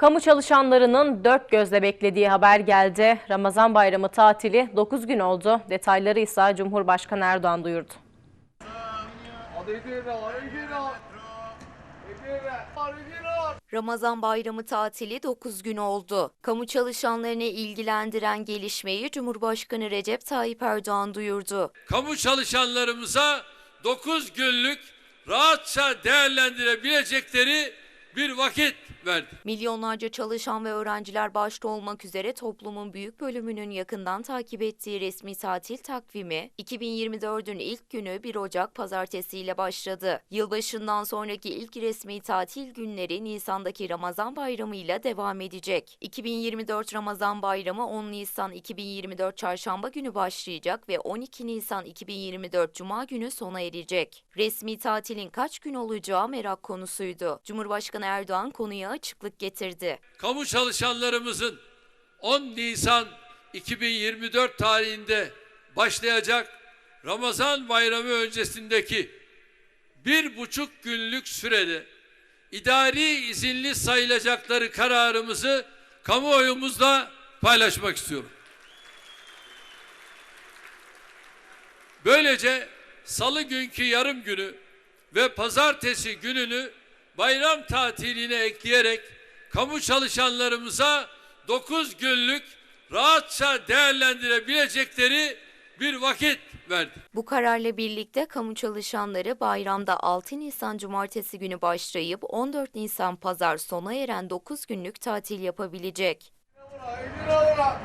Kamu çalışanlarının dört gözle beklediği haber geldi. Ramazan bayramı tatili 9 gün oldu. Detayları ise Cumhurbaşkanı Erdoğan duyurdu. Ramazan bayramı tatili 9 gün oldu. Kamu çalışanlarını ilgilendiren gelişmeyi Cumhurbaşkanı Recep Tayyip Erdoğan duyurdu. kamu çalışanlarımıza 9 günlük rahatça değerlendirebilecekleri bir vakit verdi. Milyonlarca çalışan ve öğrenciler başta olmak üzere toplumun büyük bölümünün yakından takip ettiği resmi tatil takvimi 2024'ün ilk günü 1 Ocak pazartesi ile başladı. Yılbaşından sonraki ilk resmi tatil günleri Nisan'daki Ramazan Bayramı ile devam edecek. 2024 Ramazan Bayramı 10 Nisan 2024 Çarşamba günü başlayacak ve 12 Nisan 2024 Cuma günü sona erecek. Resmi tatilin kaç gün olacağı merak konusuydu. Cumhurbaşkanı Erdoğan konuya açıklık getirdi. Kamu çalışanlarımızın 10 Nisan 2024 tarihinde başlayacak Ramazan bayramı öncesindeki bir buçuk günlük sürede idari izinli sayılacakları kararımızı kamuoyumuzla paylaşmak istiyorum. Böylece salı günkü yarım günü ve pazartesi gününü bayram tatiline ekleyerek kamu çalışanlarımıza 9 günlük rahatça değerlendirebilecekleri bir vakit verdi. Bu kararla birlikte kamu çalışanları bayramda 6 Nisan Cumartesi günü başlayıp 14 Nisan Pazar sona eren 9 günlük tatil yapabilecek. Haydi Allah!